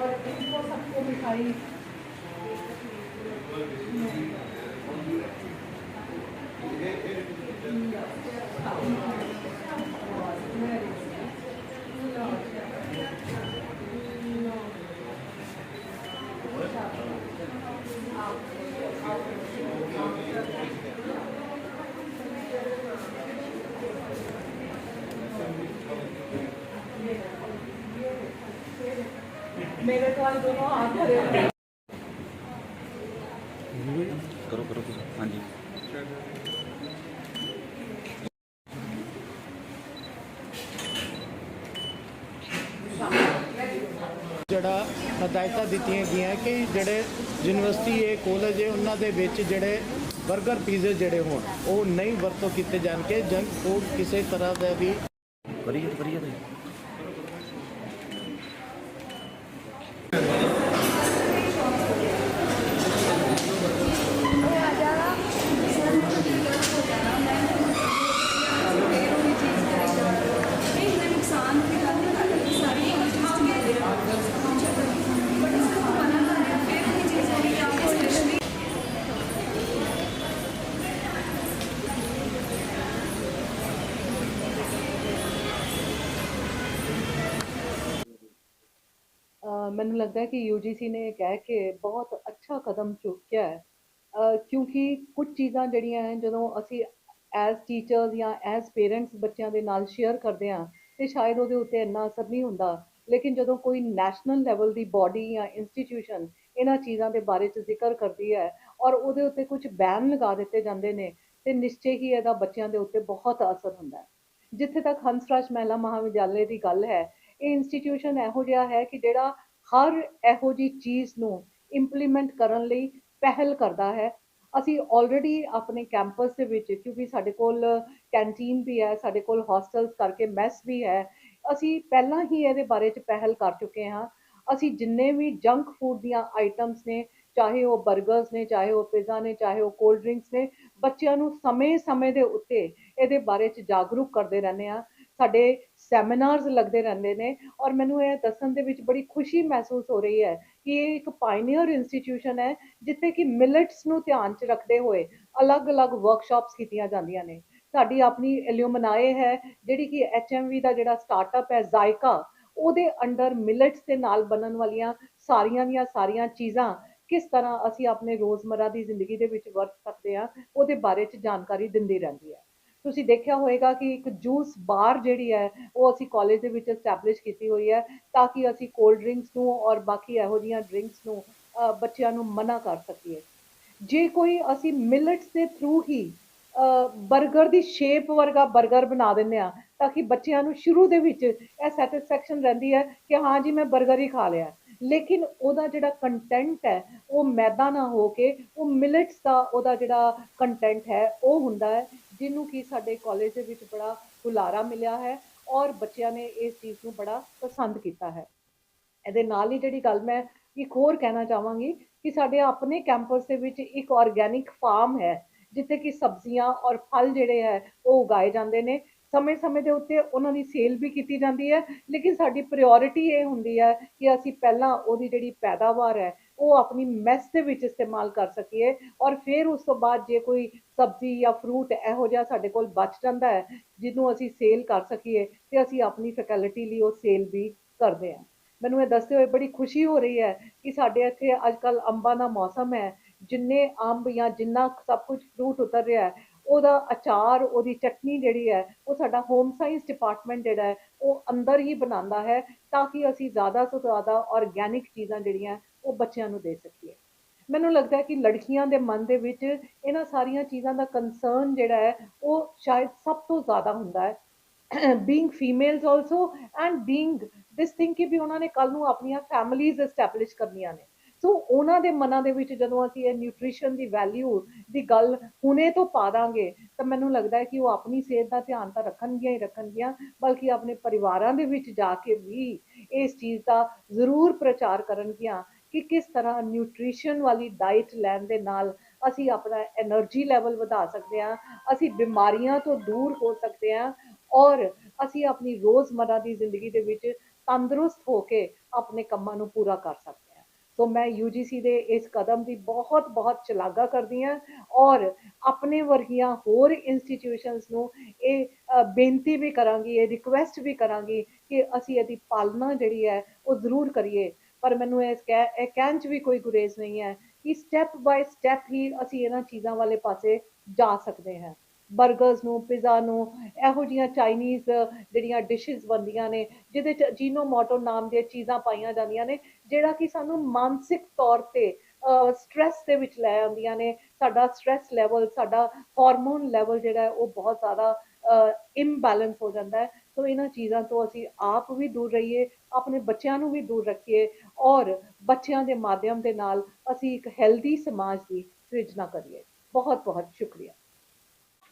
और इनको सबको मिठाई ਜਿਹੜਾ ਹਦਾਇਤਾਂ ਦਿੱਤੀਆਂ ਗਈਆਂ ਕਿ ਜਿਹੜੇ ਯੂਨੀਵਰਸਿਟੀ ਇਹ ਕਾਲਜ ਹੈ, ਉਹਨਾਂ ਦੇ ਵਿੱਚ ਜਿਹੜੇ 버ਗਰ ਪੀਜ਼ੇ ਜਿਹੜੇ ਹੋਣ, ਉਹ ਨਹੀਂ ਵਰਤੋਂ ਕੀਤੇ ਜਾਣ ਕੇ ਜੰਕ ਫੂਡ ਕਿਸੇ ਤਰ੍ਹਾਂ ਦਾ ਵੀ ਕਰੀਏ ਕਰੀਏ ਮੈਨੂੰ ਲੱਗਦਾ ਹੈ ਕਿ UGC ਨੇ ਇਹ ਕਹਿ ਕੇ ਬਹੁਤ ਅੱਛਾ ਕਦਮ ਚੁੱਕਿਆ ਹੈ। ਅ, ਕਿਉਂਕਿ ਕੁਝ ਚੀਜ਼ਾਂ ਜਿਹੜੀਆਂ ਹੈ ਜਦੋਂ ਅਸੀਂ ਐਜ਼ ਟੀਚਰਸ ਜਾਂ ਐਜ਼ ਪੇਰੈਂਟਸ ਬੱਚਿਆਂ ਦੇ ਨਾਲ ਸ਼ੇਅਰ ਕਰਦੇ ਹਾਂ ਤੇ ਸ਼ਾਇਦ ਉਹਦੇ ਉੱਤੇ ਇੰਨਾ ਅਸਰ ਨਹੀਂ ਹੁੰਦਾ। ਲੇਕਿਨ ਜਦੋਂ ਕੋਈ ਨੈਸ਼ਨਲ ਲੈਵਲ ਦੀ ਬਾਡੀ ਜਾਂ ਇੰਸਟੀਟਿਊਸ਼ਨ ਇਹਨਾਂ ਚੀਜ਼ਾਂ ਦੇ ਬਾਰੇ ਚ ਜ਼ਿਕਰ ਕਰਦੀ ਹੈ ਔਰ ਉਹਦੇ ਉੱਤੇ ਕੁਝ ਬੈਨ ਲਗਾ ਦਿੱਤੇ ਜਾਂਦੇ ਨੇ ਤੇ ਨਿਸ਼ਚੈ ਹੀ ਇਹਦਾ ਬੱਚਿਆਂ ਦੇ ਉੱਤੇ ਬਹੁਤ ਅਸਰ ਹੁੰਦਾ ਹੈ। ਜਿੱਥੇ ਤੱਕ ਹੰਸਰਾਜ ਮਹਿਲਾ ਮਹਾਵਿਦਿਆਲਯ ਦੀ ਗੱਲ ਹੈ ਇਹ ਇੰਸਟੀਟਿਊਸ਼ਨ ਇਹੋ ਜਿਹਾ ਹੈ ਕਿ ਜਿਹੜਾ ਹਰ ਇਹੋ ਜੀ ਚੀਜ਼ ਨੂੰ ਇੰਪਲੀਮੈਂਟ ਕਰਨ ਲਈ ਪਹਿਲ ਕਰਦਾ ਹੈ। ਅਸੀਂ ਆਲਰੇਡੀ ਆਪਣੇ ਕੈਂਪਸ ਦੇ ਵਿੱਚ, ਕਿਉਂਕਿ ਸਾਡੇ ਕੋਲ ਕੈਂਟੀਨ ਵੀ ਹੈ, ਸਾਡੇ ਕੋਲ ਹੋਸਟਲਸ ਕਰਕੇ ਮੈਸ ਵੀ ਹੈ, ਅਸੀਂ ਪਹਿਲਾਂ ਹੀ ਇਹਦੇ ਬਾਰੇ ਚ ਪਹਿਲ ਕਰ ਚੁੱਕੇ ਹਾਂ। ਅਸੀਂ ਜਿੰਨੇ ਵੀ ਜੰਕ ਫੂਡ ਦੀਆਂ ਆਈਟਮਸ ਨੇ, ਚਾਹੇ ਉਹ 버ਗਰਸ ਨੇ, ਚਾਹੇ ਉਹ ਪੀਜ਼ਾ ਨੇ, ਚਾਹੇ ਉਹ ਕੋਲਡ ਡਰਿੰਕਸ ਨੇ, ਬੱਚਿਆਂ ਨੂੰ ਸਮੇਂ-ਸਮੇਂ ਦੇ ਉੱਤੇ ਇਹਦੇ ਬਾਰੇ ਚ ਜਾਗਰੂਕ ਕਰਦੇ ਰਹਿੰਦੇ ਆ ਸਾਡੇ ਸੈਮੀਨਾਰਸ ਲੱਗਦੇ ਰਹਿੰਦੇ ਨੇ ਔਰ ਮੈਨੂੰ ਇਹ ਦੱਸਣ ਦੇ ਵਿੱਚ ਬੜੀ ਖੁਸ਼ੀ ਮਹਿਸੂਸ ਹੋ ਰਹੀ ਹੈ ਕਿ ਇਹ ਇੱਕ ਪਾਇਨੀਅਰ ਇੰਸਟੀਟਿਊਸ਼ਨ ਹੈ, ਜਿੱਥੇ ਕਿ ਮਿਲਟਸ ਨੂੰ ਧਿਆਨ 'ਚ ਰੱਖਦੇ ਹੋਏ ਅਲੱਗ-ਅਲੱਗ ਵਰਕਸ਼ਾਪਸ ਕੀਤੀਆਂ ਜਾਂਦੀਆਂ ਨੇ। ਸਾਡੀ ਆਪਣੀ ਐਲੂਮਨਾਏ ਹੈ, ਜਿਹੜੀ ਕਿ ਐਚਐਮਵੀ ਦਾ ਜਿਹੜਾ ਸਟਾਰਟਅਪ ਹੈ ਜ਼ਾਇਕਾ ਉਹਦੇ ਅੰਡਰ ਮਿਲਟਸ ਦੇ ਨਾਲ ਬਣਨ ਵਾਲੀਆਂ ਸਾਰੀਆਂ ਦੀਆਂ ਸਾਰੀਆਂ ਚੀਜ਼ਾਂ ਕਿਸ ਤਰ੍ਹਾਂ ਅਸੀਂ ਆਪਣੇ ਰੋਜ਼ਮਰਾ ਦੀ ਜ਼ਿੰਦਗੀ ਦੇ ਵਿੱਚ ਵਰਤ ਸਕਦੇ ਹਾਂ, ਉਹਦੇ ਬਾਰੇ 'ਚ ਜਾਣਕਾਰੀ ਦਿੰਦੀ ਰਹਿੰਦੀ ਹੈ। ਤੁਸੀਂ ਦੇਖਿਆ ਹੋਏਗਾ ਕਿ ਇੱਕ ਜੂਸ ਬਾਰ ਜਿਹੜੀ ਹੈ, ਉਹ ਅਸੀਂ ਕਾਲਜ ਦੇ ਵਿੱਚ ਐਸਟੈਬਲਿਸ਼ ਕੀਤੀ ਹੋਈ ਹੈ ਤਾਂ ਕਿ ਅਸੀਂ ਕੋਲਡ ਡਰਿੰਕਸ ਨੂੰ ਔਰ ਬਾਕੀ ਇਹੋ ਜਿਹੀਆਂ ਡਰਿੰਕਸ ਨੂੰ ਬੱਚਿਆਂ ਨੂੰ ਮਨਾ ਕਰ ਸਕੀਏ। ਜੇ ਕੋਈ ਅਸੀਂ ਮਿਲਟਸ ਦੇ ਥਰੂ ਹੀ 버ਗਰ ਦੀ ਸ਼ੇਪ ਵਰਗਾ 버ਗਰ ਬਣਾ ਦਿੰਦੇ ਹਾਂ ਤਾਂ ਕਿ ਬੱਚਿਆਂ ਨੂੰ ਸ਼ੁਰੂ ਦੇ ਵਿੱਚ ਇਹ ਸੈਟੀਸਫੈਕਸ਼ਨ ਰਹਿੰਦੀ ਹੈ ਕਿ ਹਾਂ ਜੀ ਮੈਂ 버ਗਰ ਹੀ ਖਾ ਲਿਆ। ਲੇਕਿਨ ਉਹਦਾ ਜਿਹੜਾ ਕੰਟੈਂਟ ਹੈ, ਉਹ ਮੈਦਾ ਨਾ ਹੋ ਕੇ, ਉਹ ਮਿਲਟਸ ਦਾ ਉਹਦਾ ਜਿਹੜਾ ਕੰਟੈਂਟ ਹੈ, ਉਹ ਹੁੰਦਾ ਹੈ ਜਿਹਨੂੰ ਕਿ ਸਾਡੇ ਕਾਲਜ ਦੇ ਵਿੱਚ ਬੜਾ ਹੁਲਾਰਾ ਮਿਲਿਆ ਹੈ ਔਰ ਬੱਚਿਆਂ ਨੇ ਇਸ ਚੀਜ਼ ਨੂੰ ਬੜਾ ਪਸੰਦ ਕੀਤਾ ਹੈ। ਇਹਦੇ ਨਾਲ ਹੀ ਜਿਹੜੀ ਗੱਲ ਮੈਂ ਇੱਕ ਹੋਰ ਕਹਿਣਾ ਚਾਹਾਂਗੀ ਕਿ ਸਾਡੇ ਆਪਣੇ ਕੈਂਪਸ ਦੇ ਵਿੱਚ ਇੱਕ ਆਰਗੈਨਿਕ ਫਾਰਮ ਹੈ, ਜਿੱਥੇ ਕਿ ਸਬਜ਼ੀਆਂ ਔਰ ਫਲ ਜਿਹੜੇ ਹੈ ਉਹ ਉਗਾਏ ਜਾਂਦੇ ਨੇ। ਸਮੇਂ-ਸਮੇਂ ਦੇ ਉੱਤੇ ਉਹਨਾਂ ਦੀ ਸੇਲ ਵੀ ਕੀਤੀ ਜਾਂਦੀ ਹੈ, ਲੇਕਿਨ ਸਾਡੀ ਪ੍ਰਾਇੋਰਟੀ ਇਹ ਹੁੰਦੀ ਹੈ ਕਿ ਅਸੀਂ ਪਹਿਲਾਂ ਉਹਦੀ ਜਿਹੜੀ ਪੈਦਾਵਾਰ ਹੈ ਉਹ ਆਪਣੀ ਮੈਸ ਦੇ ਵਿੱਚ ਇਸਤੇਮਾਲ ਕਰ ਸਕੀਏ ਔਰ ਫਿਰ ਉਸ ਤੋਂ ਬਾਅਦ ਜੇ ਕੋਈ ਸਬਜ਼ੀ ਜਾਂ ਫਰੂਟ ਇਹੋ ਜਿਹਾ ਸਾਡੇ ਕੋਲ ਬਚ ਜਾਂਦਾ ਹੈ, ਜਿਹਨੂੰ ਅਸੀਂ ਸੇਲ ਕਰ ਸਕੀਏ, ਤੇ ਅਸੀਂ ਆਪਣੀ ਫੈਕਲਟੀ ਲਈ ਉਹ ਸੇਲ ਵੀ ਕਰਦੇ ਹਾਂ। ਮੈਨੂੰ ਇਹ ਦੱਸਦੇ ਹੋਏ ਬੜੀ ਖੁਸ਼ੀ ਹੋ ਰਹੀ ਹੈ ਕਿ ਸਾਡੇ ਇੱਥੇ ਅੱਜ ਕੱਲ ਅੰਬਾਂ ਦਾ ਮੌਸਮ ਹੈ, ਜਿੰਨੇ ਅੰਬ ਜਾਂ ਜਿੰਨਾ ਸਭ ਕੁਝ ਫਰੂਟ ਉਤਰ ਰਿਹਾ ਹੈ, ਉਹਦਾ ਅਚਾਰ, ਉਹਦੀ ਚਟਨੀ ਜਿਹੜੀ ਹੈ, ਉਹ ਸਾਡਾ ਹੋਮ ਸਾਇੰਸ ਡਿਪਾਰਟਮੈਂਟ ਜਿਹੜਾ ਹੈ, ਉਹ ਅੰਦਰ ਹੀ ਬਣਾਉਂਦਾ ਹੈ, ਤਾਂ ਕਿ ਅਸੀਂ ਜ਼ਿਆਦਾ ਤੋਂ ਜ਼ਿਆਦਾ ਆਰਗੈਨਿਕ ਚੀਜ਼ਾਂ ਜਿਹੜੀਆਂ ਉਹ ਬੱਚਿਆਂ ਨੂੰ ਦੇ ਸਕੀਏ। ਮੈਨੂੰ ਲੱਗਦਾ ਹੈ ਕਿ ਲੜਕੀਆਂ ਦੇ ਮਨ ਦੇ ਵਿੱਚ ਇਹਨਾਂ ਸਾਰੀਆਂ ਚੀਜ਼ਾਂ ਦਾ ਕੰਸਰਨ ਜਿਹੜਾ ਹੈ, ਉਹ ਸ਼ਾਇਦ ਸਭ ਤੋਂ ਜ਼ਿਆਦਾ ਹੁੰਦਾ ਹੈ। Being females also and being this thing ਕਿ ਵੀ ਉਹਨਾਂ ਨੇ ਕੱਲ ਨੂੰ ਆਪਣੀਆਂ ਫੈਮਿਲੀਜ਼ ਐਸਟੈਬਲਿਸ਼ ਕਰਨੀਆਂ ਨੇ। ਸੋ ਉਹਨਾਂ ਦੇ ਮਨਾਂ ਦੇ ਵਿੱਚ ਜਦੋਂ ਅਸੀਂ ਇਹ ਨਿਊਟ੍ਰੀਸ਼ਨ ਦੀ ਵੈਲਿਊ ਦੀ ਗੱਲ ਹੁਣੇ ਤੋਂ ਪਾ ਦਾਂਗੇ, ਤਾਂ ਮੈਨੂੰ ਲੱਗਦਾ ਹੈ ਕਿ ਉਹ ਆਪਣੀ ਸਿਹਤ ਦਾ ਧਿਆਨ ਤਾਂ ਰੱਖਣਗੀਆਂ ਹੀ ਰੱਖਣਗੀਆਂ, ਬਲਕਿ ਆਪਣੇ ਪਰਿਵਾਰਾਂ ਦੇ ਵਿੱਚ ਜਾ ਕੇ ਵੀ ਇਸ ਚੀਜ਼ ਦਾ ਜ਼ਰੂਰ ਪ੍ਰਚਾਰ ਕਰਨਗੀਆਂ। ਕਿ ਕਿਸ ਤਰ੍ਹਾਂ ਨਿਊਟ੍ਰੀਸ਼ਨ ਵਾਲੀ ਡਾਈਟ ਲੈਣ ਦੇ ਨਾਲ ਅਸੀਂ ਆਪਣਾ એનર્ਜੀ ਲੈਵਲ ਵਧਾ ਸਕਦੇ ਹਾਂ, ਅਸੀਂ ਬਿਮਾਰੀਆਂ ਤੋਂ ਦੂਰ ਹੋ ਸਕਦੇ ਹਾਂ ਔਰ ਅਸੀਂ ਆਪਣੀ ਰੋਜ਼ਮਰਾ ਦੀ ਜ਼ਿੰਦਗੀ ਦੇ ਵਿੱਚ ਤੰਦਰੁਸਤ ਹੋ ਕੇ ਆਪਣੇ ਕੰਮਾਂ ਨੂੰ ਪੂਰਾ ਕਰ ਸਕਦੇ ਹਾਂ। ਸੋ ਮੈਂ UGC ਦੇ ਇਸ ਕਦਮ ਦੀ ਬਹੁਤ ਬਹੁਤ ਚਲਾਗਾ ਕਰਦੀ ਹਾਂ ਔਰ ਆਪਣੇ ਵਰਗੀਆਂ ਹੋਰ ਇੰਸਟੀਟਿਊਸ਼ਨਸ ਨੂੰ ਇਹ ਬੇਨਤੀ ਵੀ ਕਰਾਂਗੀ, ਇਹ ਰਿਕੁਐਸਟ ਵੀ ਕਰਾਂਗੀ ਕਿ ਅਸੀਂ ਇਹਦੀ ਪਾਲਣਾ ਜਿਹੜੀ ਹੈ ਉਹ ਜ਼ਰੂਰ ਕਰੀਏ। ਪਰ ਮੈਨੂੰ ਇਸ ਕਹਿ, ਇਹ ਕਹਿਣ 'ਚ ਵੀ ਕੋਈ ਗੁਰੇਜ਼ ਨਹੀਂ ਹੈ ਕਿ ਸਟੈਪ ਬਾਏ ਸਟੈਪ ਹੀ ਅਸੀਂ ਇਹਨਾਂ ਚੀਜ਼ਾਂ ਵਾਲੇ ਪਾਸੇ ਜਾ ਸਕਦੇ ਹਾਂ। 버ਗਰਸ ਨੂੰ ਪਿਜ਼ਾ ਨੂੰ, ਇਹੋ ਜਿਹੀਆਂ ਚਾਈਨੀਜ਼ ਜਿਹੜੀਆਂ ਡਿਸ਼ਸ ਬਣਦੀਆਂ ਨੇ, ਜਿਹਦੇ ਚ ਜੀਨੋਮੋਟੋ ਨਾਮ ਦੀਆਂ ਚੀਜ਼ਾਂ ਪਾਈਆਂ ਜਾਂਦੀਆਂ ਨੇ, ਜਿਹੜਾ ਕਿ ਸਾਨੂੰ ਮਾਨਸਿਕ ਤੌਰ ਤੇ ਸਟ੍ਰੈਸ ਦੇ ਵਿੱਚ ਲੈ ਆਉਂਦੀਆਂ ਨੇ। ਸਾਡਾ ਸਟ੍ਰੈਸ ਲੈਵਲ ਸਾਡਾ ਹਾਰਮੋਨ ਲੈਵਲ ਜਿਹੜਾ ਉਹ ਬਹੁਤ ਜ਼ਿਆਦਾ ਇੰਬੈਲੈਂਸ ਹੋ ਜਾਂਦਾ ਹੈ। ਸੋ ਇਹਨਾਂ ਚੀਜ਼ਾਂ ਤੋਂ ਅਸੀਂ ਆਪ ਵੀ ਦੂਰ ਰਹੀਏ, ਆਪਣੇ ਬੱਚਿਆਂ ਨੂੰ ਵੀ ਦੂਰ ਰੱਖੀਏ ਔਰ ਬੱਚਿਆਂ ਦੇ ਮਾਧਿਅਮ ਦੇ ਨਾਲ ਅਸੀਂ ਇੱਕ ਹੈਲਦੀ ਸਮਾਜ ਦੀ ਸਿਰਜਣਾ ਕਰੀਏ। ਬਹੁਤ ਬਹੁਤ ਸ਼ੁਕਰੀਆ।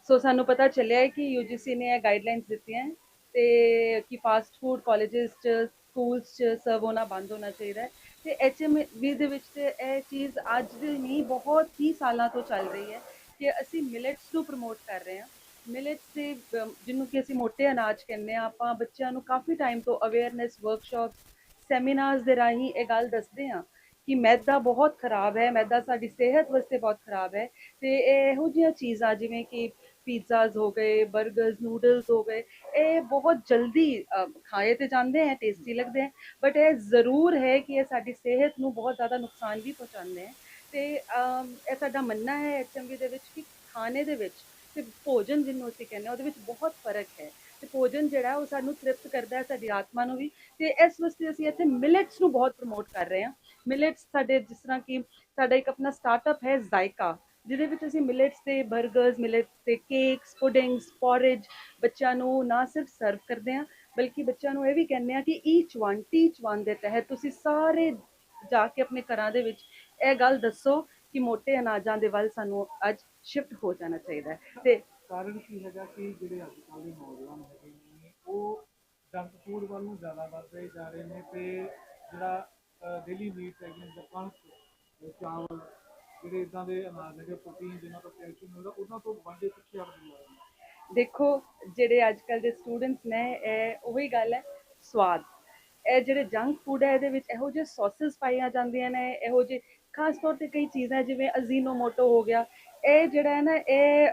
ਸੋ ਸਾਨੂੰ ਪਤਾ ਚੱਲਿਆ ਹੈ ਕਿ UGC ਨੇ ਇਹ ਗਾਈਡਲਾਈਨਸ ਦਿੱਤੀਆਂ ਹੈ ਤੇ ਕਿ ਫਾਸਟ ਫੂਡ ਕਾਲਜਸ ਚ ਸਕੂਲਸ ਚ ਸਰਵ ਹੋਣਾ ਬੰਦ ਹੋਣਾ ਚਾਹੀਦਾ ਹੈ। ਤੇ HMV ਦੇ ਵਿੱਚ ਤੇ ਇਹ ਚੀਜ਼ ਅੱਜ ਦੇ ਨਹੀਂ, ਬਹੁਤ ਹੀ ਸਾਲਾਂ ਤੋਂ ਚੱਲ ਰਹੀ ਹੈ ਕਿ ਅਸੀਂ ਮਿਲਟਸ ਨੂੰ ਪ੍ਰਮੋਟ ਕਰ ਰਹੇ ਹਾਂ। ਮਿਲਟਸ 'ਤੇ ਜਿਹਨੂੰ ਕਿ ਅਸੀਂ ਮੋਟੇ ਅਨਾਜ ਕਹਿੰਦੇ ਆ ਆਪਾਂ ਬੱਚਿਆਂ ਨੂੰ ਕਾਫੀ ਟਾਈਮ ਤੋਂ ਅਵੇਅਰਨੈਸ ਵਰਕਸ਼ਾਪ ਸੈਮੀਨਾਰਸ ਦੇ ਰਾਹੀਂ ਇਹ ਗੱਲ ਦੱਸਦੇ ਆ ਕਿ ਮੈਦਾ ਬਹੁਤ ਖਰਾਬ ਹੈ, ਮੈਦਾ ਸਾਡੀ ਸਿਹਤ ਵਾਸਤੇ ਬਹੁਤ ਖਰਾਬ ਹੈ। ਤੇ ਇਹੋ ਜਿਹੀਆਂ ਚੀਜ਼ਾਂ ਜਿਵੇਂ ਕਿ ਪੀਜ਼ਾਜ਼ ਹੋ ਗਏ 버ਗਰਸ ਨੂਡਲਸ ਹੋ ਗਏ, ਇਹ ਬਹੁਤ ਜਲਦੀ ਖਾਏ ਤੇ ਜਾਂਦੇ ਹੈ ਟੇਸਟੀ ਲੱਗਦੇ ਹੈ। ਬਟ ਇਹ ਜ਼ਰੂਰ ਹੈ ਕਿ ਇਹ ਸਾਡੀ ਸਿਹਤ ਨੂੰ ਬਹੁਤ ਜ਼ਿਆਦਾ ਨੁਕਸਾਨ ਵੀ ਪਹੁੰਚਾਉਂਦੇ ਹੈ। ਤੇ ਇਹ ਸਾਡਾ ਮੰਨਣਾ ਹੈ ਐਚਐਮਵੀ ਦੇ ਵਿੱਚ ਕਿ ਖਾਣੇ ਦੇ ਵਿੱਚ ਤੇ ਭੋਜਨ ਜਿਹਨੂੰ ਅਸੀਂ ਕਹਿੰਦੇ ਹਾਂ, ਉਹਦੇ ਵਿੱਚ ਬਹੁਤ ਫ਼ਰਕ ਹੈ। ਤੇ ਭੋਜਨ ਜਿਹੜਾ ਉਹ ਸਾਨੂੰ ਤ੍ਰਿਪਤ ਕਰਦਾ ਹੈ ਸਾਡੀ ਆਤਮਾ ਨੂੰ ਵੀ। ਤੇ ਇਸ ਵਾਸਤੇ ਅਸੀਂ ਇੱਥੇ ਮਿਲਟਸ ਨੂੰ ਬਹੁਤ ਪ੍ਰਮੋਟ ਕਰ ਰਹੇ ਹਾਂ। ਮਿਲਟਸ ਸਾਡੇ ਜਿਸ ਤਰ੍ਹਾਂ ਕਿ ਸਾਡਾ ਇੱਕ ਆਪਣਾ ਸਟਾਰਟਅਪ ਹੈ ਜ਼ਾਇਕਾ ਜਿਹਦੇ ਵਿੱਚ ਅਸੀਂ ਮਿਲਟਸ ਦੇ 버ਗਰਸ ਮਿਲਟਸ ਦੇ ਕੇਕਸ ਪੁਡਿੰਗਸ ਪੋਰੇਜ ਬੱਚਿਆਂ ਨੂੰ ਨਾ ਸਿਰਫ ਸਰਵ ਕਰਦੇ ਹਾਂ, ਬਲਕਿ ਬੱਚਿਆਂ ਨੂੰ ਇਹ ਵੀ ਕਹਿੰਦੇ ਆ ਕਿ ਈਚ ਵਨ ਟੀਚ ਵਨ ਦੇ ਤਹਿਤ ਤੁਸੀਂ ਸਾਰੇ ਜਾ ਕੇ ਆਪਣੇ ਘਰਾਂ ਦੇ ਵਿੱਚ ਇਹ ਗੱਲ ਦੱਸੋ ਕਿ ਮੋٹے ਅਨਾਜਾਂ ਦੇ ਵੱਲ ਸਾਨੂੰ ਅੱਜ ਸ਼ਿਫਟ ਹੋ ਜਾਣਾ ਚਾਹੀਦਾ ਹੈ। ਤੇ ਕਾਰਨ ਕੀ ਹੈਗਾ ਕਿ ਜਿਹੜੇ ਅੱਜ ਕੱਲ੍ਹ ਦੇ ਨੌਜਵਾਨ ਹੈਗੇ ਨੇ ਉਹ ਜੰਕ ਫੂਡ ਵੱਲ ਨੂੰ ਜ਼ਿਆਦਾ ਵੱਧਦੇ ਜਾ ਰਹੇ ਨੇ ਤੇ ਜਿਹੜਾ ਡੇਲੀ ਨੀਡਸ ਹੈਗੇ ਨੇ ਜਿੱਦਾਂ ਕਣਕ ਤੇ ਚਾਵਲ ਜਿਹੜੇ ਇਦਾਂ ਦੇ ਅਨਾਜ ਹੈਗੇ ਪ੍ਰੋਟੀਨ ਜਿਨ੍ਹਾਂ ਤੋਂ ਕੈਲਸ਼ੀਅਮ ਮਿਲਦਾ ਉਹਨਾਂ ਤੋਂ ਵਾਂਝੇ ਪਿੱਛੇ ਹਟਦੇ ਜਾ ਰਹੇ ਨੇ ਦੇਖੋ ਜਿਹੜੇ ਅੱਜ ਕੱਲ ਦੇ ਸਟੂਡੈਂਟਸ ਨੇ ਇਹ ਉਹੀ ਗੱਲ ਹੈ ਸਵਾਦ। ਇਹ ਜਿਹੜੇ ਜੰਕ ਫੂਡ ਹੈ ਇਹਦੇ ਵਿੱਚ ਇਹੋ ਜਿਹੇ ਸੌਸਸ ਪਾਈਆਂ ਜਾਂਦੀਆਂ ਨੇ ਇਹੋ ਜਿਹੇ ਖਾਸ ਤੌਰ ਤੇ ਕਈ ਚੀਜ਼ਾਂ ਜਿਵੇਂ ਅਜ਼ੀਨੋਮੋਟੋ ਹੋ ਗਿਆ, ਇਹ ਜਿਹੜਾ ਹੈ ਨਾ, ਇਹ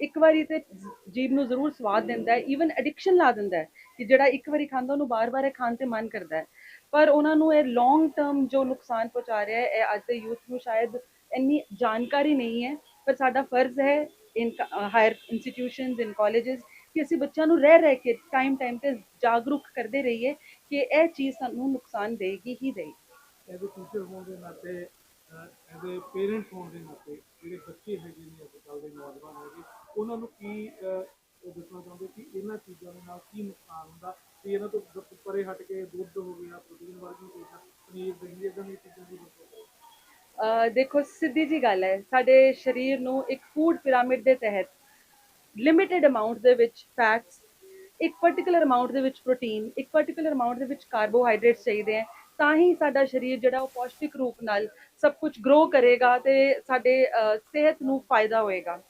ਇੱਕ ਵਾਰੀ ਤੇ ਜ- ਜੀਭ ਨੂੰ ਜ਼ਰੂਰ ਸਵਾਦ ਦਿੰਦਾ ਹੈ ਈਵਨ ਐਡਿਕਸ਼ਨ ਲਾ ਦਿੰਦਾ ਹੈ, ਕਿ ਜਿਹੜਾ ਇੱਕ ਵਾਰੀ ਖਾਂਦਾ, ਉਹਨੂੰ ਬਾਰ-ਬਾਰ ਇਹ ਖਾਣ ਤੇ ਮਨ ਕਰਦਾ ਹੈ। ਪਰ ਉਹਨਾਂ ਨੂੰ ਇਹ ਲੌਂਗ ਟਰਮ ਜੋ ਨੁਕਸਾਨ ਪਹੁੰਚਾ ਰਿਹਾ ਹੈ, ਇਹ ਅੱਜ ਦੇ ਯੂਥ ਨੂੰ ਸ਼ਾਇਦ ਇੰਨੀ ਜਾਣਕਾਰੀ ਨਹੀਂ ਹੈ, ਪਰ ਸਾਡਾ ਫਰਜ਼ ਹੈ in higher institutions in colleges ਕਿ ਅਸੀਂ ਬੱਚਿਆਂ ਨੂੰ ਰਹਿ ਰਹਿ ਕੇ ਟਾਈਮ ਟਾਈਮ ਤੇ ਜਾਗਰੂਕ ਕਰਦੇ ਰਹੀਏ ਕਿ ਇਹ ਚੀਜ਼ ਸਾਨੂੰ ਨੁਕਸਾਨ ਦੇਗੀ ਹੀ ਦੇਗੀ। ਐਜ਼ ਅ ਟੀਚਰ ਹੋਣ ਦੇ ਨਾਤੇ ਐਜ਼ ਅ ਪੇਰੈਂਟ ਹੋਣ ਦੇ ਨਾਤੇ ਜਿਹੜੇ ਬੱਚੇ ਹੈਗੇ ਨੇ ਅੱਜ ਕੱਲ੍ਹ ਦੇ ਨੌਜਵਾਨ ਹੈਗੇ ਉਹਨਾਂ ਨੂੰ ਕੀ ਅਹ, ਉਹ ਦੱਸਣਾ ਚਾਹੁੰਦੇ ਕਿ ਇਹਨਾਂ ਚੀਜ਼ਾਂ ਦੇ ਨਾਲ ਕੀ ਨੁਕਸਾਨ ਹੁੰਦਾ? ਤੇ ਇਹਨਾਂ ਤੋਂ ਬ- ਪਰੇ ਹਟ ਕੇ ਦੁੱਧ ਹੋ ਗਿਆ ਪ੍ਰੋਟੀਨ ਵਰਗੀ ਚੀਜ਼ਾਂ ਪਨੀਰ ਦਹੀਂ ਇਦਾਂ ਦੀਆਂ ਚੀਜ਼ਾਂ ਦੀ ਵਰਤੋਂ ਅਹ ਦੇਖੋ ਸਿੱਧੀ ਜੀ ਗੱਲ ਹੈ ਸਾਡੇ ਸਰੀਰ ਨੂੰ ਇੱਕ ਫੂਡ ਪਿਰਾਮਿਡ ਦੇ ਤਹਿਤ ਲਿਮਿਟਿਡ ਅਮਾਉਂਟ ਦੇ ਵਿੱਚ ਫੈਟਸ ਇੱਕ ਪਾਰਟਿਕੂਲਰ ਅਮਾਉਂਟ ਦੇ ਵਿੱਚ ਪ੍ਰੋਟੀਨ ਇੱਕ ਪਾਰਟਿਕੂਲਰ ਅਮਾਉਂਟ ਦੇ ਵਿੱਚ ਕਾਰਬੋਹਾਈਡਰੇਟਸ ਚਾਹੀਦੇ ਹੈ। ਤਾਂ ਹੀ ਸਾਡਾ ਸਰੀਰ ਜਿਹੜਾ ਉਹ ਪੌਸ਼ਟਿਕ ਰੂਪ ਨਾਲ ਸਭ ਕੁਝ ਗਰੋ ਕਰੇਗਾ ਤੇ ਸਾਡੇ ਸਿਹਤ ਨੂੰ ਫਾਇਦਾ ਹੋਏਗਾ।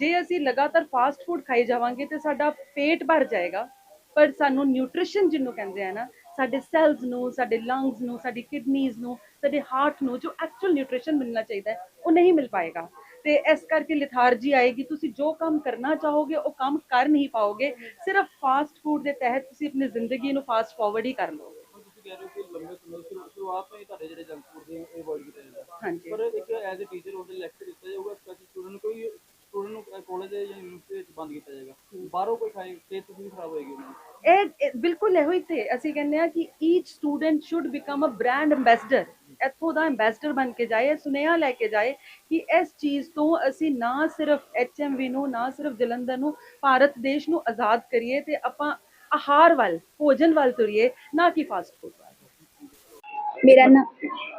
ਜੇ ਅਸੀਂ ਲਗਾਤਾਰ ਫਾਸਟ ਫੂਡ ਖਾਈ ਜਾਵਾਂਗੇ ਤੇ ਸਾਡਾ ਪੇਟ ਭਰ ਜਾਏਗਾ, ਪਰ ਸਾਨੂੰ ਨਿਊਟ੍ਰੀਸ਼ਨ ਜਿਹਨੂੰ ਕਹਿੰਦੇ ਆ ਨਾ, ਸਾਡੇ ਸੈਲਸ ਨੂੰ, ਸਾਡੇ ਲੰਗਸ ਨੂੰ, ਸਾਡੀ ਕਿਡਨੀਜ਼ ਨੂੰ, ਸਾਡੇ ਹਾਰਟ ਨੂੰ ਜੋ ਐਕਚੁਅਲ ਨਿਊਟ੍ਰੀਸ਼ਨ ਮਿਲਣਾ ਚਾਹੀਦਾ ਹੈ, ਉਹ ਨਹੀਂ ਮਿਲ ਪਾਏਗਾ। ਤੇ ਇਸ ਕਰਕੇ ਲਿਥਾਰਜੀ ਆਏਗੀ, ਤੁਸੀਂ ਜੋ ਕੰਮ ਕਰਨਾ ਚਾਹੋਗੇ, ਉਹ ਕੰਮ ਕਰ ਨਹੀਂ ਪਾਓਗੇ, ਸਿਰਫ ਫਾਸਟ ਫੂਡ ਦੇ ਤਹਿਤ ਤੁਸੀਂ ਆਪਣੀ ਜ਼ਿੰਦਗੀ ਨੂੰ ਫਾਸਟ ਫਾਰਵਰਡ ਹੀ ਕਰ ਲਓ ਕਹਿ ਰਹੇ ਹੋ ਕਿ ਲੰਬੇ ਸਮੇਂ ਤੋਂ ਸ਼ੁਰੂਆਤ ਤੋਂ ਹੀ ਤੁਹਾਡੇ ਜਿਹੜੇ ਜੰਕ ਫੂਡ ਦੇ ਇਹ ਅਵੋਇਡ ਕੀਤਾ ਜਾਂਦਾ ਹਾਂਜੀ। ਪਰ ਇੱਕ ਐਜ਼ ਅ ਟੀਚਰ ਉਹਦੇ ਲੈਕਚਰ ਦਿੱਤਾ ਜਾਊਗਾ ਸਪੈਸ਼ਲ ਸਟੂਡੈਂਟ ਨੂੰ ਕੋਈ ਸਟੂਡੈਂਟ ਨੂੰ ਕਾਲਜ ਜਾਂ ਯੂਨੀਵਰਸਿਟੀ ਵਿੱਚ ਬੰਦ ਕੀਤਾ ਜਾਏਗਾ। ਬਾਹਰੋਂ ਕੋਈ ਖਾਏ ਤੇ ਤੁਸੀਂ ਖਰਾਬ ਹੋਏਗੀ ਉਹਨਾਂ ਦੀ। ਇਹ ਇਹ ਬਿਲਕੁਲ ਇਹੋ ਹੀ ਤੇ ਅਸੀਂ ਕਹਿੰਦੇ ਆ ਕਿ each student should become a brand ambassador ਇੱਥੋਂ ਦਾ ਐਮਬੈਸਡਰ ਬਣ ਕੇ ਜਾਏ ਸੁਨੇਹਾ ਲੈ ਕੇ ਜਾਏ ਕਿ ਇਸ ਚੀਜ਼ ਤੋਂ ਅਸੀਂ ਨਾ ਸਿਰਫ ਐਚਐਮਵੀ ਨੂੰ ਨਾ ਸਿਰਫ ਜਲੰਧਰ ਨੂੰ ਭਾਰਤ ਦੇਸ਼ ਨੂੰ ਆਜ਼ਾਦ ਕਰੀਏ ਤੇ ਆਪਾਂ ਆਹਾਰ ਵੱਲ ਭੋਜਨ ਵੱਲ ਤੁਰੀਏ ਨਾ ਕਿ ਫਾਸਟ ਫੂਡ ਵੱਲ। ਮੇਰਾ ਨਾਮ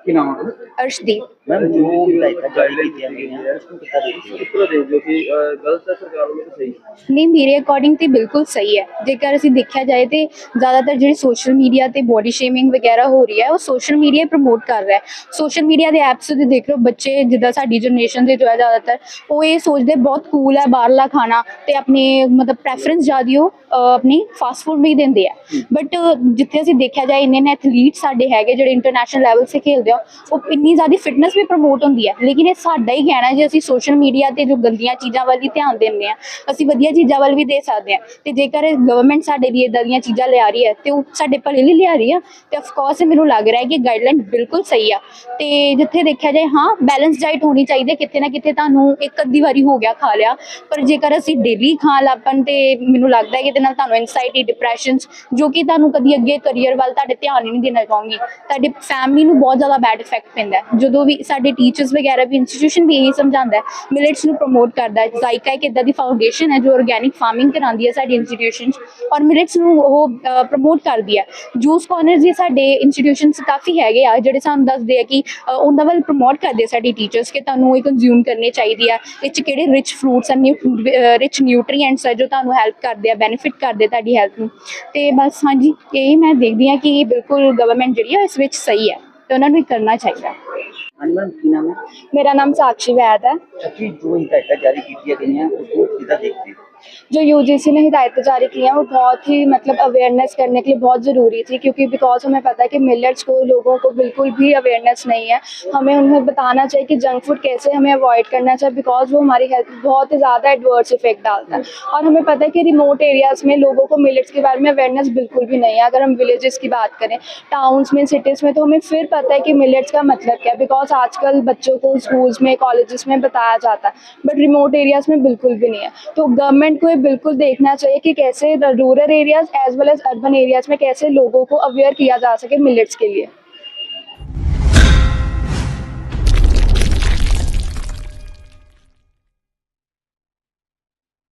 ਕੀ ਨਾਮ ਹੈ ਅਰਸ਼ਦੀਪ। ਮੈਮ ਜੋ ਹਦਾਇਤਾਂ ਜਾਰੀ ਕੀਤੀਆਂ ਗਈਆਂ ਉਸ ਨੂੰ ਕਿੱਦਾਂ ਦੇਖਦੇ ਹੋ? ਦੇਖਦੇ ਹੋ ਕਿ ਅਹ, ਗਲਤ ਹੈ ਸਰਕਾਰ ਵੱਲੋਂ ਕਿ ਸਹੀ? ਨਹੀਂ ਮੇਰੇ ਅਕੋਰਡਿੰਗ ਤੇ ਬਿਲਕੁਲ ਸਹੀ ਹੈ। ਜੇਕਰ ਅਸੀਂ ਦੇਖਿਆ ਜਾਏ ਤੇ ਜ਼ਿਆਦਾਤਰ ਜਿਹੜੀ ਸੋਸ਼ਲ ਮੀਡੀਆ ਤੇ ਬੋਡੀ ਸ਼ੇਮਿੰਗ ਵਗੈਰਾ ਹੋ ਰਹੀ ਹੈ ਉਹ ਸੋਸ਼ਲ ਮੀਡੀਆ ਪ੍ਰਮੋਟ ਕਰ ਰਿਹਾ ਹੈ। ਸੋਸ਼ਲ ਮੀਡੀਆ ਦੇ ਐਪਸ ਤੇ ਦੇਖ ਲਓ ਬੱਚੇ ਜਿੱਦਾਂ ਸਾਡੀ ਜਨਰੇਸ਼ਨ ਦੇ ਜੋ ਹੈ ਜ਼ਿਆਦਾਤਰ ਉਹ ਇਹ ਸੋਚਦੇ ਬਹੁਤ ਕੂਲ ਹੈ ਬਾਹਰਲਾ ਖਾਣਾ ਤੇ ਆਪਣੇ ਮਤਲਬ ਪ੍ਰੈਫਰੈਂਸ ਜ਼ਿਆਦੀ ਉਹ ਅਹ, ਆਪਣੀ ਫਾਸਟ ਫੂਡ ਹੀ ਦਿੰਦੇ ਆ। ਬਟ ਜਿੱਥੇ ਅਸੀਂ ਦੇਖਿਆ ਜਾਏ ਇੰਨੇ ਨੇ ਐਥਲੀਟ ਸਾਡੇ ਹੈਗੇ ਜਿਹੜੇ ਇੰਟਰਨੈਸ਼ਨਲ ਲੈਵਲ 'ਤੇ ਖੇਡਦੇ ਹੋ, ਉਹ ਇੰਨੀ ਜ਼ਿਆਦਾ ਫਿਟਨੈਸ ਵੀ ਪ੍ਰਮੋਟ ਹੁੰਦੀ ਹੈ। ਲੇਕਿਨ ਇਹ ਸਾਡਾ ਹੀ ਕਹਿਣਾ ਜੇ ਅਸੀਂ ਸੋਸ਼ਲ ਮੀਡੀਆ ਤੇ ਜੋ ਗੰਦੀਆਂ ਚੀਜ਼ਾਂ ਵੱਲ ਹੀ ਧਿਆਨ ਦਿੰਦੇ ਆ ਅਸੀਂ ਵਧੀਆ ਚੀਜ਼ਾਂ ਵੱਲ ਵੀ ਦੇ ਸਕਦੇ ਆ ਤੇ ਜੇਕਰ ਗਵਰਨਮੈਂਟ ਸਾਡੇ ਲਈ ਇਦਾਂ ਦੀਆਂ ਚੀਜ਼ਾਂ ਲਿਆ ਰਹੀ ਹੈ, ਤੇ ਉਹ ਸਾਡੇ ਭਲੇ ਲਈ ਲਿਆ ਰਹੀ ਆ ਤੇ ਆਫ ਕੋਰਸ ਮੈਨੂੰ ਲੱਗ ਰਿਹਾ ਹੈ ਕਿ ਗਾਈਡਲਾਈਨ ਬਿਲਕੁਲ ਸਹੀ ਆ। ਤੇ ਜਿੱਥੇ ਦੇਖਿਆ ਜਾਏ, ਹਾਂ ਬੈਲੈਂਸ ਡਾਈਟ ਹੋਣੀ ਚਾਹੀਦੀ ਹੈ, ਕਿਤੇ ਨਾ ਕਿਤੇ ਤੁਹਾਨੂੰ ਇੱਕ ਅੱਧੀ ਵਾਰੀ ਹੋ ਗਿਆ ਖਾ ਲਿਆ, ਪਰ ਜੇਕਰ ਅਸੀਂ ਡੇਲੀ ਖਾਣ ਲੱਪਨ ਤੇ ਮੈਨੂੰ ਲੱਗਦਾ ਹੈ ਕਿ ਇਹਦੇ ਨਾਲ ਤੁਹਾਨੂੰ ਐਂਜ਼ਾਈਟੀ ਡਿਪਰੈਸ਼ਨਸ ਜੋ ਕਿ ਤੁਹਾਨੂੰ ਕਦੀ ਅੱਗੇ ਕਰੀਅਰ ਵੱਲ ਤੁਹਾਡੇ ਧਿਆਨ ਹੀ ਨਹੀਂ ਦੇਣਾ ਚਾਹੂੰਗੀ, ਤੁਹਾਡੇ ਫੈਮਿਲੀ ਨੂੰ ਬਹੁਤ ਜ਼ਿਆਦਾ ਬੈਡ ਇਫੈਕਟ ਪੈਂਦਾ ਜਦੋਂ ਵੀ ਸਾਡੇ ਟੀਚਰਸ ਵਗੈਰਾ ਵੀ ਇੰਸਟੀਟਿਊਸ਼ਨ ਵੀ ਇਹੀ ਸਮਝਾਉਂਦਾ ਹੈ ਮਿਲਟਸ ਨੂੰ ਪ੍ਰਮੋਟ ਕਰਦਾ ਹੈ। ਜ਼ਾਇਕਾ ਇੱਕ ਇਦਾਂ ਦੀ ਫਾਊਂਡੇਸ਼ਨ ਹੈ ਜੋ ਆਰਗੈਨਿਕ ਫਾਰਮਿੰਗ ਕਰਾਉਂਦੀ ਹੈ ਸਾਡੇ ਇੰਸਟੀਟਿਊਸ਼ਨ ਔਰ ਮਿਲਟਸ ਨੂੰ ਉਹ ਪ੍ਰਮੋਟ ਕਰਦੀ ਹੈ। ਜੂਸ ਕਾਰਨਰਸ ਵੀ ਸਾਡੇ ਇੰਸਟੀਟਿਊਸ਼ਨਸ ਕਾਫੀ ਹੈਗੇ ਆ, ਜਿਹੜੇ ਸਾਨੂੰ ਦੱਸਦੇ ਆ ਕਿ ਉਹਨਾਂ ਵੱਲ ਪ੍ਰਮੋਟ ਕਰਦੇ ਆ ਸਾਡੀ ਟੀਚਰਸ ਕਿ ਤੁਹਾਨੂੰ ਇਹ ਕੰਜ਼ਿਊਮ ਕਰਨੀ ਚਾਹੀਦੀ ਆ। ਇਹ 'ਚ ਕਿਹੜੇ rich fruits and rich nutrients ਹੈ ਜੋ ਤੁਹਾਨੂੰ ਹੈਲਪ ਕਰਦੇ ਆ ਬੈਨੀਫਿਟ ਕਰਦੇ ਤੁਹਾਡੀ ਹੈਲਥ ਨੂੰ। ਤੇ ਬਸ ਹਾਂਜੀ, ਇਹ ਮੈਂ ਦੇਖਦੀ ਆ ਕਿ ਬਿਲਕੁਲ ਗਵਰਨਮੈਂਟ ਜਿਹੜੀ ਆ, ਇਸ ਵਿੱਚ ਸਹੀ ਹੈ ਤੇ ਉਹਨਾਂ ਨੂੰ ਇਹ ਕਰਨਾ ਚਾਹੀਦਾ। ਮੇਰਾ ਨਾਮ ਸਾਕਸ਼ੀ ਵੈਦ ਹੈ। ਜੋ ਹਿਦਾਇਤਾਂ ਜਾਰੀ ਕੀਤੀਆਂ ਗਈਆਂ जो यूजीसी ने हिदायतें जारी की हैं, वो बहुत ही मतलब अवेयरनेस करने के लिए बहुत ज़रूरी थी, क्योंकि बिकॉज़ हमें पता है कि मिलेट्स को, लोगों को बिल्कुल भी अवेयरनेस नहीं है, हमें उन्हें बताना चाहिए कि जंक फ़ूड कैसे हमें अवॉइड करना चाहिए बिकॉज़ वो हमारी हेल्थ बहुत ही ज़्यादा एडवर्स इफ़ेक्ट डालता है। और हमें पता है कि रिमोट एरियाज़ में लोगों को मिलट्स के बारे में अवेयरनेस बिल्कुल भी नहीं है। अगर हम विलेजेस की बात करें टाउन्स में सिटीज़ में तो हमें फिर पता है कि मिलेट्स का मतलब क्या है बिकॉज़ आजकल बच्चों को स्कूल्स में कॉलेजेस में बताया जाता है बट रिमोट एरियाज़ में बिल्कुल भी नहीं है। तो गवर्नमेंट को ये बिल्कुल देखना चाहिए कि कैसे rural areas as well as urban areas में कैसे लोगों को अवेयर किया जा सके मिलेट्स के लिए